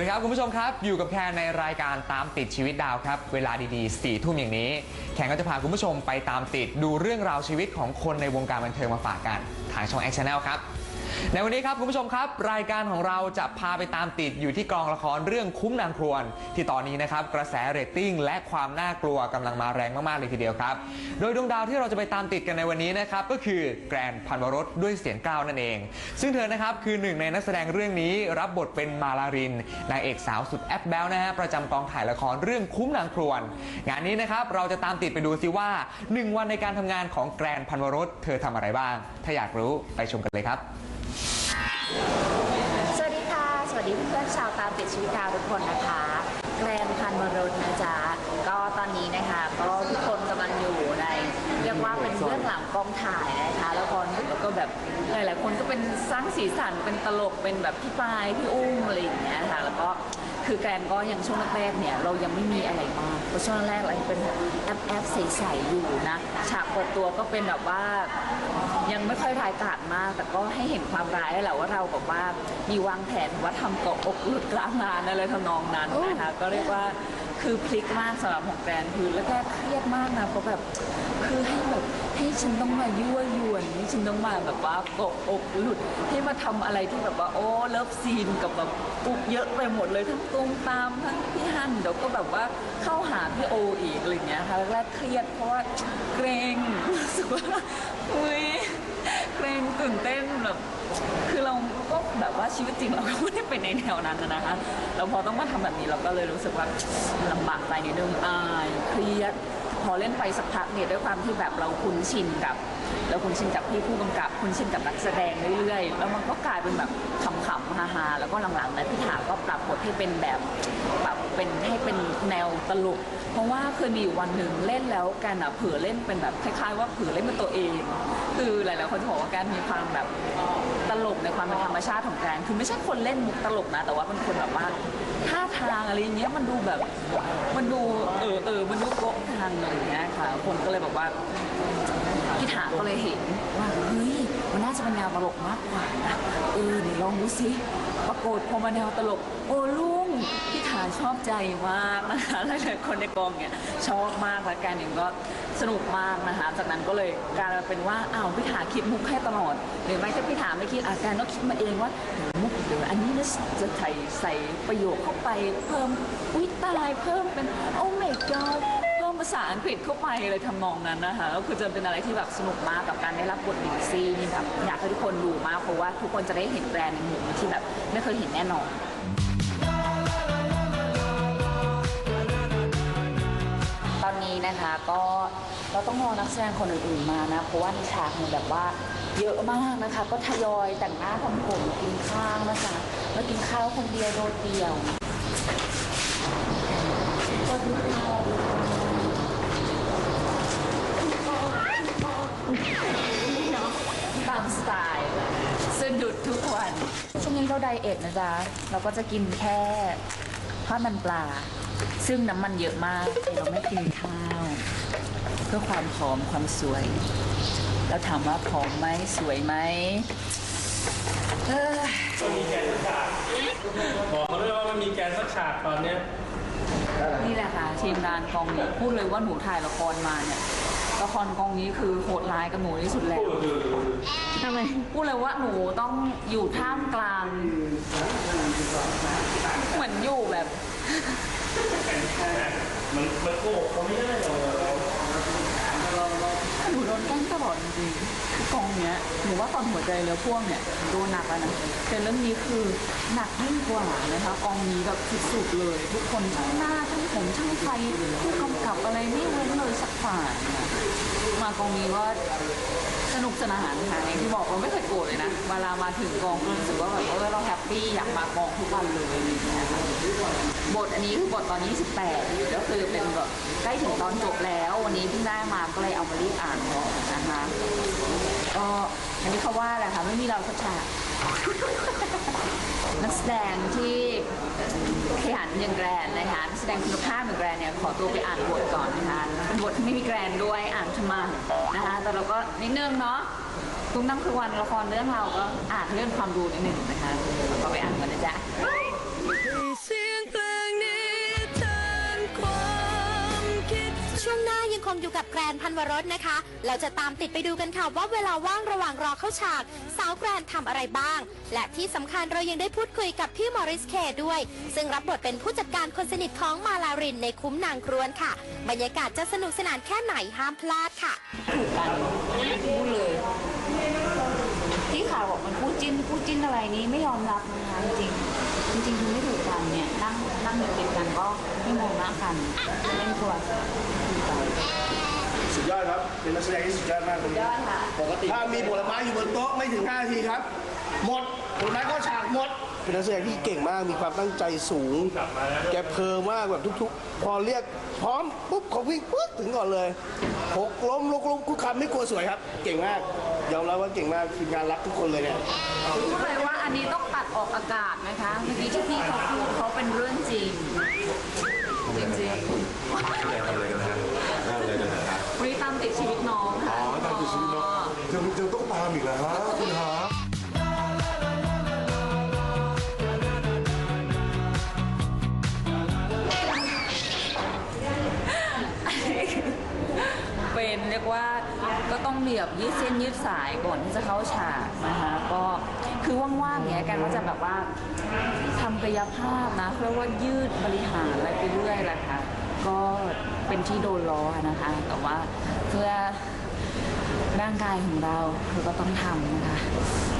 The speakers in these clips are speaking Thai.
วัสดีครับ คุณผู้ชมครับ อยู่กับแคนในรายการตามติดชีวิตดาวครับ เวลาดีๆ4ี่ทุ่มอย่างนี้ แคนก็จะพาคุณผู้ชมไปตามติดดูเรื่องราวชีวิตของคนในวงการบันเทิงมาฝากกัน ทางช่องแอคชั่นแนลครับ ในวันนี้ครับคุณผู้ชมครับ รายการของเราจะพาไปตามติดอยู่ที่กองละครเรื่องคุ้มนางครวนที่ตอนนี้นะครับกระแสเรตติ้งและความน่ากลัวกำลังมาแรงมากๆเลยทีเดียวครับ โดยดวงดาวที่เราจะไปตามติดกันในวันนี้นะครับก็คือแกรนพันวรสด้วยเสียงกล้าวนั่นเอง ซึ่งเธอนะครับคือหนึ่งในนักแสดงเรื่องนี้รับบทเป็นมาลารินนางเอกสาวสุดแอปแบลนะฮะประจำกองถ่ายละครเรื่องคุ้มนางครวน งานนี้นะครับเราจะตามติดไปดูซิว่า 1 วันในการทำงานของแกรนพันวรสเธอทำอะไรบ้าง ถ้าอยากรู้ไปชมกันเลยครับ สวัสดีค่ะ สวัสดีเพื่อนๆชาวตามติดชีวิตดาวทุกคนนะคะ แกรนพันวรสนะจ๊ะ ก็ตอนนี้นะคะก็ทุกคนกำลังอยู่ใน เรียกว่าเป็นเรื่องหลังกองถ่ายนะคะแล้วครแล้วก็แบบหลายๆคนก็เป็นสร้างสีสันเป็นตลกเป็นแบบพี่ปายพี่อุ้มอะไรอย่างเงี้ยค่ะแล้วก็ คือแกรนก็ยังช่วงแรกๆเนี่ยเรายังไม่มีอะไรมากเพราะช่วงแรกเราเป็นแบบแอปแอปใสๆอยู่นะฉากเปิดตัวก็เป็นแบบว่ายังไม่ค่อยรายกาดมาก แต่ก็ให้เห็นความร้ายแหละว่าเราแบบว่ามีวางแผนว่าทำเกาะอกหลุดกลางงานอะไรทำนองนั้นนะคะก็เรียกว่า คือพลิกมากสำหรับของแกรนคือแล้วแกเครียดมากนะเพราะแบบคือให้แบบให้ฉันต้องมายั่วยวนให้ฉันต้องมาแบบว่าเกาะอกหลุดให้มาทำอะไรที่แบบว่าโอ้เลิฟซีนกับแบบปุ๊บเยอะไปหมดเลยทั้งตุ้มตามทั้งพี่ฮันเดี๋ยวก็แบบว่าเข้าหาพี่โออีกอะไรอย่างเงี้ยค่ะแรกๆเครียดเพราะว่าเกรงรู้สึกว่าอุ้ย เกรงตื่นเต้นแบบคือเราก็แบบว่าชีวิตจริงเราก็ไม่ได้เป็นในแนวนั้นนะนะคะแล้วพอต้องมาทำแบบนี้เราก็เลยรู้สึกว่าลำบากใจนิดนึงอายเครียดพอเล่นไปสักพักเนี่ยด้วยความที่แบบเราคุ้นชินกับ เราคุ้นชินกับพี่ผู้กำกับคุ้นชินกับนักแสดงเรื่อยๆ แล้วมันก็กลายเป็นแบบขำๆฮาๆแล้วก็หลังๆนะพี่ถาก็ปรับบทให้เป็นแบบแบบเป็นให้เป็นแนวตลก เพราะว่าเคยมีอยู่วันหนึ่งเล่นแล้วกันอะเผื่อเล่นเป็นแบบคล้ายๆ ว่าเผื่อเล่นเป็นตัวเอง คือหลายๆคนจะบอกว่าการมีความแบบตลกในความเป็นธรรมชาติของแกรนคือไม่ใช่คนเล่นมุกตลกนะ แต่ว่าเป็นคนแบบว่าท่าทางอะไรอย่างเงี้ยมันดูแบบ มันดูเออเออมันดูโกะทางอะไรอย่างเงี้ยค่ะ คนก็เลยบอกว่าพี่ถาก็เลยเห็นว่าเฮ้ยมันน่าจะเป็นแนวตลกมากกว่านะเออเดี๋ยวลองดูสิ ปรากฏพอมาแนวตลก โอ้ลุงพี่ถาชอบใจมากนะคะหลายๆคนในกองเนี่ยชอบมากและการเองก็สนุกมากนะคะ จากนั้นก็เลยกลายเป็นว่าอ้าวพี่ถาคิดมุกให้ตลอด หรือไม่ถ้าพี่ถาไม่คิดอาการก็คิดมาเองว่ามุกเดี๋ยวอันนี้นะจะใส่ใส่ประโยคเข้าไปเพิ่มอุ้ยตายเพิ่มเป็นโอ้ my god เพิ่มภา ษาอังกฤษเข้าไปเลยทำนองนั้นนะคะก็คือจะเป็นอะไรที่แบบสนุกมากกับการได้รับบทดิซี่นี่แบบอยากให้ทุกคนดูมากเพราะว่าทุกคนจะได้เห็นแบรนด์ในมุมที่แบบไม่เคยเห็นแน่นอนตอนนี้นะคะก็เราต้องรอนักแสดงคนอื่นๆมานะเพราะว่าในฉากเนี่ยแบบว่าเยอะมากนะคะ ก็ทยอยแต่งหน้าทำผมกินข้าวนะคะแล้วกินข้าวคนเดียวโดดเดียวสวัสดีค่ะ ช่วงนี้เราไดเอทนะจ๊ะ เราก็จะกินแค่ทอดมันปลา ซึ่งน้ำมันเยอะมากแต่เราไม่กินข้าว เพื่อความผอมความสวยแล้วถามว่าผอมไหมสวยไหมเอ้ยมีแกนสักฉากบอกมาด้วยว่ามันมีแกนสักฉากตอนเนี้ยนี่แหละค่ะทีมงานกองนี้พูดเลยว่าหนูถ่ายละครมาเนี่ย ละครกองนี้คือโหดร้ายกับหนูที่สุดแล้วทำไมพูดเลยว่าหนูต้องอยู่ท่ามกลาง เหมือนอยู่แบบ มันมันโกหกเขาไม่ได้หรอกหนูโดนแกล้งตลอดจริงๆคือกองเนี้ยหนูว่าตอนหัวใจเรือพ่วงเนี่ยโดนหนักแล้วนะแต่เรื่องนี้คือหนักยิ่งกว่านะคะกองนี้แบบสุดๆเลย ทุกคนทั้งหน้าทั้งผมทั้งไฟผู้กำกับอะไรไม่เว้นเลยสักฝ่ายนะ มากองนี้ว่าสนุกสนานค่ะอย่างที่บอกเราไม่เคยโกรธเลยนะ เวลามาถึงกองก็รู้สึกว่าแบบเออเราแฮปปี้อยากมากองทุกวันเลยอะไรอย่างเงี้ยค่ะบทอันนี้คือบทตอนนี้ 18 ก็คือเป็นแบบใกล้ถึงตอนจบแล้ว วันนี้เพิ่งได้มาก็เลยเอามารีบอ่านก่อนนะคะก็อันนี้เขาว่าแหละค่ะไม่มีเราสักฉากนักแสดงที่ ขยันอย่างแกรนนะคะนักแสดงคุณภาพอย่างแกรนเนี่ยขอตัวไปอ่านบทก่อนนะคะเป็นบทที่ไม่มีแกรนด้วยอ่านทำไมานะคะแต่เราก็นิดนึงเนาะทุกนั่งคือวันละครเรื่องเราก็อ่านเรื่องความรู้นิดนึงนะคะก็ไปอ่านกันนะจ๊ะ งอยู่กับแกรนพันวรสนะคะ เราจะตามติดไปดูกันค่ะว่าเวลาว่างระหว่างรอเข้าฉาก สาวแกรนทำอะไรบ้าง และที่สำคัญเรายังได้พูดคุยกับพี่มอริสเคด้วย ซึ่งรับบทเป็นผู้จัดการคนสนิทของมาลารินในคุ้มนางครวนค่ะ บรรยากาศจะสนุกสนานแค่ไหนห้ามพลาดค่ะ ถูกกันพูดเลย ที่ข่าวบอกมันพูดจิ้นพูดจิ้นอะไรนี้ไม่ยอมรับนะคะจริงจริงคือไม่ถูกกันเนี่ยนั่งนั่งอยู่ติดกันก็ไม่มองหน้ากันเล่นโทรศัพท์ ยกันสุดยอดครับ เป็นนักแสดงที่สุดยอดมากเลยยอดค่ะ ปกติถ้ามีผลไม้อยู่บนโต๊ะไม่ถึง5นาทีครับ หมดผลไม้ก็ฉากหมด เป็นนักแสดงที่เก่งมาก มีความตั้งใจสูง แกเพอมากแบบทุกๆ พอเรียกพร้อมปุ๊บเขาวิ่งปุ๊บถึงก่อนเลยหกล้มลุกล้มคุกคำไม่กลัวสวยครับ เก่งมาก ยอมรับว่าเก่งมากทีมงานรักทุกคนเลยเนี่ย พูดเลยว่าอันนี้ต้องตัดออกอากาศนะคะ เมื่อกี้ที่พี่เขาพูดเขาเป็นเรื่องจริง จริงๆวันนี้ตามติดชีวิตน้องค่ะ อ๋อตามติดชีวิตน้อง เจอเจอต้องตามอีกแล้วฮะคุณหาเป็นเรียกว่าก็ต้องเบียบยืดเส้นยืดสายก่อนที่จะเข้าฉากนะคะก็คือว่างๆเนี้ยแกก็จะแบบว่าทำกายภาพนะเรียกว่ายืดบริหารอะไรไปเรื่อยแหละค่ะก็เป็นที่โดนล้อนะคะ แต่ว่าเพื่อ ร่างกายของเราเราก็ต้องทำนะคะ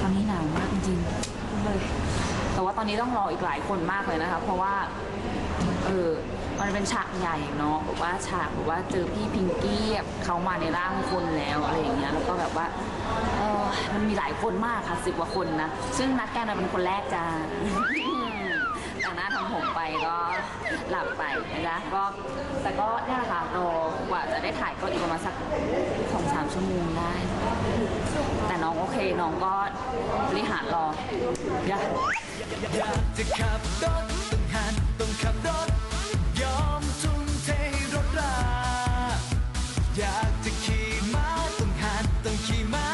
ตอนนี้หนาวมากจริงๆเลยแต่ว่าตอนนี้ต้องรออีกหลายคนมากเลยนะคะ เพราะว่าเออมันเป็นฉากใหญ่เนาะแบบว่าฉากแบบว่าเจอพี่พิงกี้เขามาในร่างคนแล้วอะไรอย่างเงี้ยแล้วก็แบบว่าเออมันมีหลายคนมากค่ะสิบกว่าคนนะซึ่งนัดแกันเป็นคนแรกจ้า แต่งหน้าทำผมไปก็หลับไปนะจ๊ะก็แต่ก็เนี่ยแหละค่ะรอกว่าจะได้ถ่ายก็อีกประมาณสักสองสามชั่วโมงได้ แต่น้องโอเคน้องก็บริหารรออย่าอยากจะขับรถต้องหัดต้องขับรถ ยอมทุ่มเทให้รถรา อยากจะขี่ม้าต้องหัดต้องขี่ม้า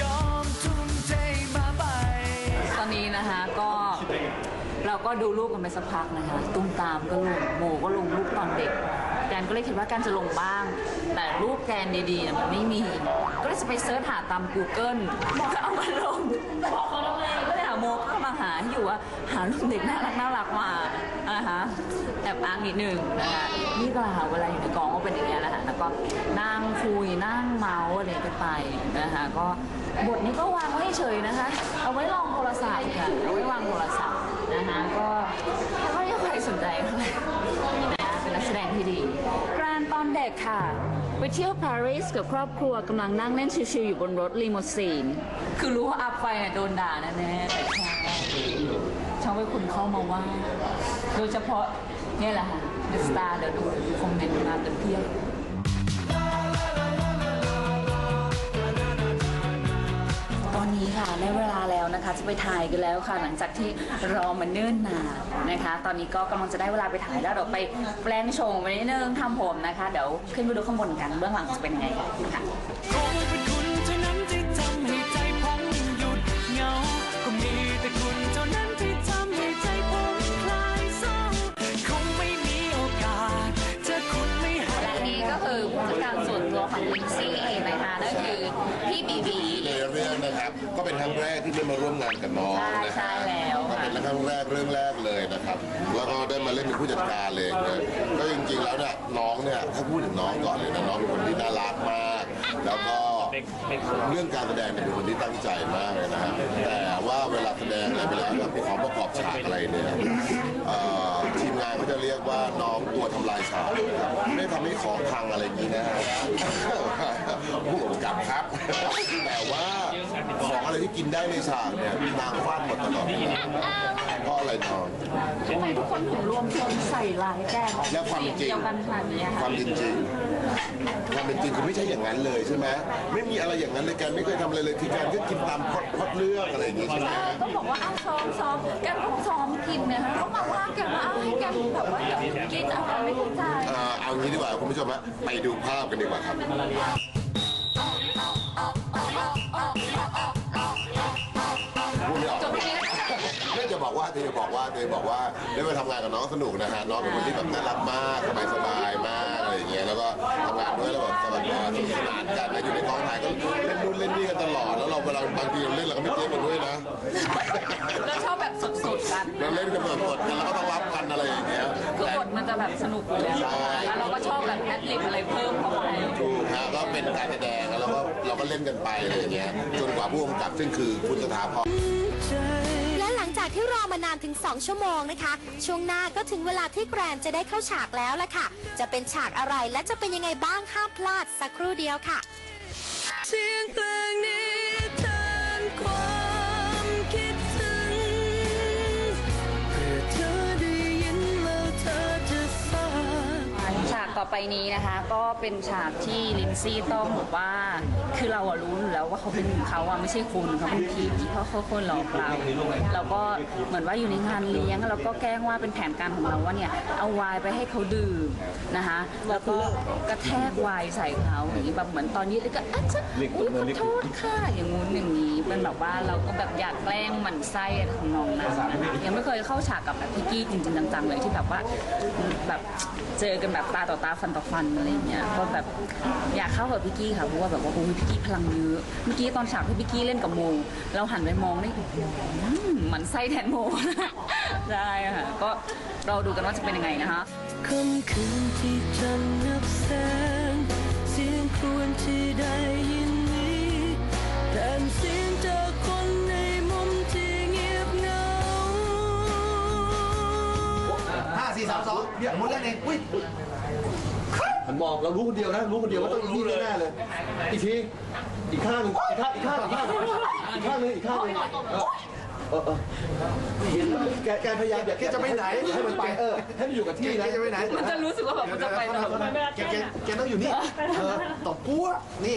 ยอมทุ่มเทให้ม้าไป ตอนนี้นะคะก็ เราก็ดูรูปกันไปสักพักนะคะ ตุ้มตามก็ลงโมก็ลงรูปตอนเด็กแกนก็เลยคิดว่าแกนจะลงบ้าง แต่รูปแกนดีๆเนี่ยมันไม่มี ก็เลยจะไปเสิร์ชหาตาม Google ก็เอามาลงบอกเขาแล้วไงก็เลยหาโมก็มาหาที่อยู่ว่าหารูปเด็กน่ารักน่ารักมานะคะแอบอ้างนิดนึงนะคะนี่ก็หาเวลาอยู่ในกองก็เป็นอย่างเงี้แหละค่ะแล้วก็นั่งคุยนั่งเมาส์อะไรกันไปนะคะก็บทนี้ก็วางไว้เฉยนะคะ เอาไว้ลองโทรศัพท์ค่ะเอาไว้วางโทรศัพท์ นะคะก็ไม่ค่อยมีใครสนใจเท่าไหร่นะคะเป็นนักแสดงที่ดี กรานตอนเด็กค่ะ ไปเที่ยวปารีสกับครอบครัวกำลังนั่งเล่นชิลๆอยู่บนรถลีโมซีน คือรู้ว่าอัพไปเนี่ยโดนด่าแน่ๆแต่ชอบชอบให้คุณเข้ามาว่า โดยเฉพาะเนี่ยแหละค่ะเดอะสตาร์เดี๋ยวดูคอมเมนต์มาเต็มเพียบ นี้ค่ะได้เวลาแล้วนะคะ จะไปถ่ายกันแล้วค่ะ หลังจากที่รอมาเนิ่นนานนะคะ ตอนนี้ก็กำลังจะได้เวลาไปถ่ายแล้วเดี๋ยวไปแปลงโฉมไปนิดนึงทำผมนะคะ เดี๋ยวขึ้นไปดูข้างบนกันเบื้องหลังจะเป็นยังไงค่ะคงเป็นค่ะ แรกที่ได้มาร่วมงานกับน้องนะใช่ฮะใช่แล้วก็ค่ะ เป็นครั้งแรกเรื่องแรกเลยนะครับ แล้วก็ได้มาเล่นเป็นผู้จัดการเลยนะก็จริงๆแล้วเนี่ยน้องเนี่ยถ้าพูดถึงน้องก่อนเลยนะน้องเป็นคนที่น่ารักมาก แล้วก็เรื่องการแสดงเนี่ยเป็นคนที่ตั้งใจมากเลยนะฮะแต่ว่าเวลาแสดงอะไรไปแล้วแบบของประกอบฉากอะไรเนี่ยเอ่อ ทีมงานเขาจะเรียกว่าน้องตัวทำลายฉากนะครับไม่ทำให้ของพังอะไรอย่างนี้นะฮะผู้กำกับครับ แต่ว่าของอะไรที่กินได้ในฉากเนี่ยนางฟาดหมดตลอดเวลาเพราะอะไรน้อง ทำไมทุกคนถึงรวมชนใส่ร้ายแกล้งและความจริง เดียวกันขนาดนี้อะคค่ะวามจริงๆความเป็นจริงคือไม่ใช่อย่างนั้นเลยใช่ไหมไม่มีอะไรอย่างนั้นเลยแกไม่เคยทำอะไรเลยคือการก็กินตามพล็อตพล็อตเรื่องอะไรอย่างงี้ใช่ไหมเออก็บอกว่าเอาซ้อมซ้อมแกก็ซ้อมกินเนี่ยค่ะก็มาว่าแกว่าเอาให้แกแบบว่าอย่ากินอะไรไม่เข้าใจอ่าเอางี้ดีกว่าคุณผู้ชมฮะไปดูภาพกันดีกว่าครับ พูดไม่ออก จบที่นี่น่าจะบอกว่าเธอบอกว่าเธอบอกว่าได้มาทำงานกับน้องสนุกนะฮะน้องเป็นคนที่แบบน่ารักมากสบายสบายๆมากอะไรอย่างเงี้ยแล้วก็ทำงานด้วยแล้วแบบสบายสนุกสนานกันนะอยู่ในกองถ่ายก็เล่นนู่นเล่นนี่กันตลอดแล้วเราเวลาบางทีเราเล่นเราก็ไม่เจ๊กันด้วยนะเราชอบแบบสดๆกันเราเล่นกันแบบสดกันแล้วก็ต้องรับกันอะไรอย่างเงี้ยคือบแต่ทมันจะแบบสนุกอยู่แล้วใช่แล้วเราก็ชอบแบบแอดลิบอะไรเพิ่มเข้าไปถูกฮะก็เป็นการแสดงแล้วก็เราก็เล่นกันไปอะไรอย่างเงี้ยจนกว่าผู้กำกับซึ่งคือคุณสถาพร ที่รอมานานถึง 2 ชั่วโมงนะคะ ช่วงหน้าก็ถึงเวลาที่แกรนจะได้เข้าฉากแล้วล่ะค่ะ จะเป็นฉากอะไรและจะเป็นยังไงบ้างห้ามพลาดสักครู่เดียวค่ะเสียงเพลงนี้ อไปนี้นะคะก็เป็นฉากที่ลินซี่ต้องบอกว่า คือเราอะรู้อยู่แล้วว่าเขาเป็นเขาอะไม่ใช่คุณเขาเป็นผีเพราะเขาคนหลอกเราเราก็เหมือนว่าอยู่ในงานเลี้ยงเราก็แกล้งว่าเป็นแผนการของเราว่าเนี่ยเอาไวน์ไปให้เขาดื่มนะคะแล้วก็กระแทกไวน์ใส่เขาอย่างนี้แบบเหมือนตอนนี้เลยก็อะจะอุ๊ยขอโทษค่ะอย่างงู้นอย่างนี้เป็นแบบว่าเราก็แบบอยากแกล้งหมันไส้ทำนองนั้นนะคะยังไม่เคยเข้าฉากกับแบบพี่กี้จริงๆจังๆเลยที่แบบว่าแบบเจอกันแบบตาต่อตาฟันต่อฟันอะไรอย่างเงี้ยก็แบบอยากเข้ากับพี่กี้ค่ะเพราะว่าแบบว่าโอ้ยพี่กี้พลังเยอะเมื่อกี้ตอนฉากที่พี่กี้เล่นกับโมเราหันไปมองนี่อืมหมันไส้แทนโมได้ค่ะก็เราดูกันว่าจะเป็นยังไงนะคะค่ำคืนที่จันทร์นับแสงเสียงครวญที่ได้ยินนี้ สี่สามสองเดี๋ยวมุดแล้วเองอุ้ยมันมองเรารู้คนเดียวนะรู้คนเดียวว่าต้องอีนี่แน่ๆเลย อีกทีอีกข้างหนึ่งอีกข้างอีกข้างอีกข้างอีกข้างหนึ่งอีกข้างหนึ่งเออเออเออแกแกพยายามอย่าแกจะไปไหนให้มันไปเออให้มันอยู่กับที่นะจะไปไหนมันจะรู้สึกว่าแบบมันจะไปตลอดแกแกแกต้องอยู่นี่เออตบปั้วนี่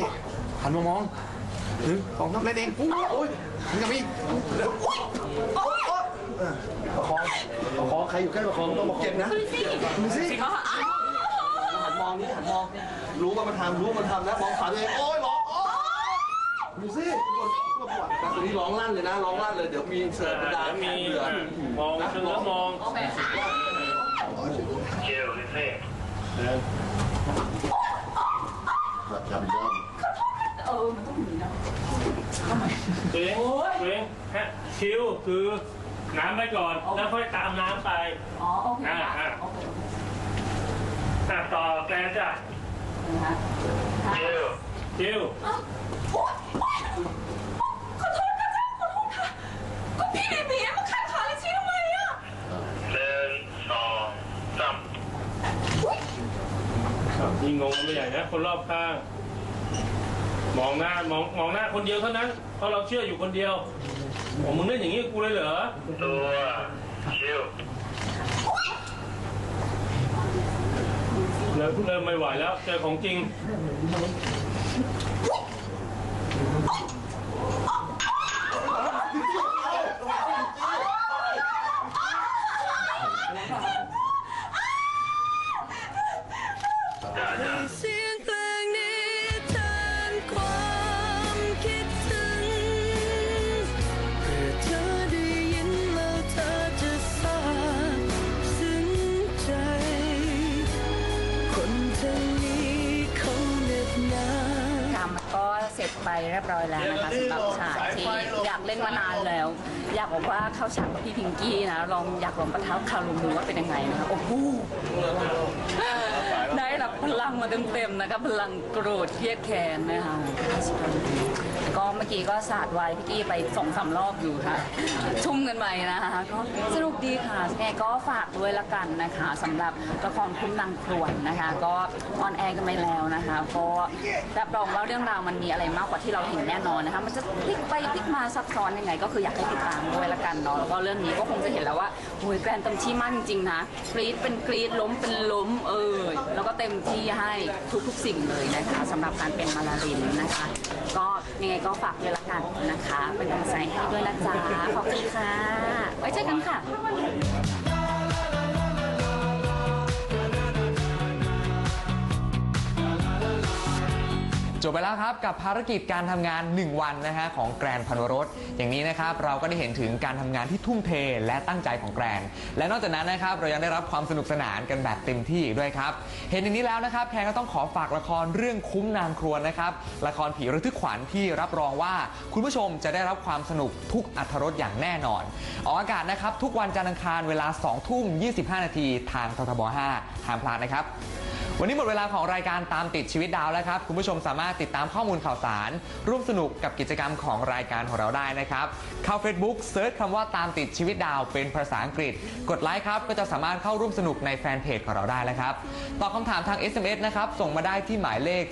หันมามองหนึ่งสองสามเล่นเองปั้วโอ้ยมันจะมีเดี๋ยวโอ๊ยโอ๊ยโอ๊ยเออประคองประคองใครอยู่ใกล้ประคองต้องประคองเจ็บนะดูสิหันมองนี่หันมองรู้ว่ามันทำรู้ว่ามันทำนะมองขาตัวเองโอ้ยร้องโอ้ยดูสิตัวปวดแต่ตัวนี้ร้องลั่นเลยนะร้องลั่นเลยเดี๋ยวมีเสิร์ฟกระดาษแล้วแขมีนเหลือมองเชิงแล้วมองแบบจับย่องตัวเองตัวเองฮะคิวคือ น้ำไปก่อน แล้วค่อยตามน้ำไป อ๋อโอเคอ่า ค่ะอ่าโอเคอะต่อแกนจ้ะนะคะคิวคิวก็พี่บีบีมาขัดขาเลยชี้ทำไมอะหนึ่งสองสามยิงงงไม่ใหญ่นะคนรอบข้าง มองหน้ามองมองหน้าคนเดียวเท่านั้น เพราะเราเชื่ออยู่คนเดียว โอ้มึงเล่นอย่างนี้กับกูเลยเหรอ ตัวคิวเริ่มเริ่มไม่ไหวแล้ว เจอของจริง บอกว่าเข้าฉากกับพี่พิงกี้นะลองอยากลองประทับคารมดูว่าเป็นยังไงนะคะโอ้โห พลังมาเต็มๆนะคะพลังโกรธเครียดแค้นนะคะก็เมื่อกี้ก็สาดไว้พี่กี้ไปสองสามรอบอยู่ค่ะ ชุ่มกันไปนะคะก็สนุกดีค่ะยังไงก็ฝากด้วยละกันนะคะสำหรับละครคุ้มนางครวนนะคะ ก็ออนแอร์กันไปแล้วนะคะก็รับรองว่าเรื่องราวมันมีอะไรมากกว่าที่เราเห็นแน่นอนนะคะมันจะพลิกไปพลิกมาซับซ้อนยังไง ก็คืออยากให้ติดตามด้วยละกันเนาะแล้วก็เรื่องนี้ก็คงจะเห็นแล้วว่าโอ้ยแกรนเต็มที่มากจริงๆนะกรีดเป็นกรีดล้มเป็นล้มเออแล้วก็เต็มที่ที่ให้ทุกๆสิ่งเลยนะคะสำหรับการเป็นมาลารินนะคะ ก็ยังไงก็ฝากด้วยละกันนะคะ เป็นกำลังใจให้ด้วยนะจ๊ะขอบคุณค่ะไว้เจอกันค่ะ จบไปแล้วครับกับภารกิจการทำงาน 1 วันนะฮะของแกรนพันวรสอย่างนี้นะครับเราก็ได้เห็นถึงการทำงานที่ทุ่มเทและตั้งใจของแกรน และนอกจากนั้นนะครับเรายังได้รับความสนุกสนานกันแบบเต็มที่อีกด้วยครับ เห็นอย่างนี้แล้วนะครับแคนก็ต้องขอฝากละครเรื่องคุ้มนางครวนนะครับละครผีระทึกขวัญที่รับรองว่า คุณผู้ชมจะได้รับความสนุกทุกอัธรสอย่างแน่นอนออกอากาศนะครับทุกวันจันทร์อังคารเวลา2ทุ่ม25 นาทีทางททบ5ห้ามพลาดนะครับ วันนี้หมดเวลาของรายการตามติดชีวิตดาวแล้วครับ คุณผู้ชมสามารถติดตามข้อมูลข่าวสาร ร่วมสนุกกับกิจกรรมของรายการของเราได้นะครับเข้า Facebook เซิร์ชคำว่าตามติดชีวิตดาวเป็นภาษาอังกฤษ กดไลค์ครับก็จะสามารถเข้าร่วมสนุกในแฟนเพจของเราได้แล้วครับตอบคำถามทาง SMS นะครับส่งมาได้ที่หมายเลข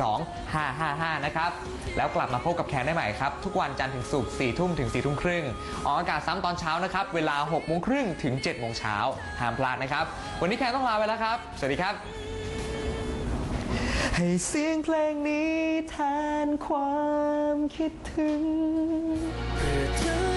4642555 นะครับแล้วกลับมาพบกับแคนได้ใหม่ครับทุกวันจันทร์ถึงศุกร์4ทุ่มถึง4ทุ่มครึ่งออกอากาศซ้ำตอนเช้านะครับเวลา6โมงครึ่งถึง7โมงเช้าห้ามพลาดนะครับ วันนี้แคนต้องลาไปแล้วครับ สวัสดีครับ ให้เสียงเพลงนี้แทนความคิดถึงเพื่อเธอ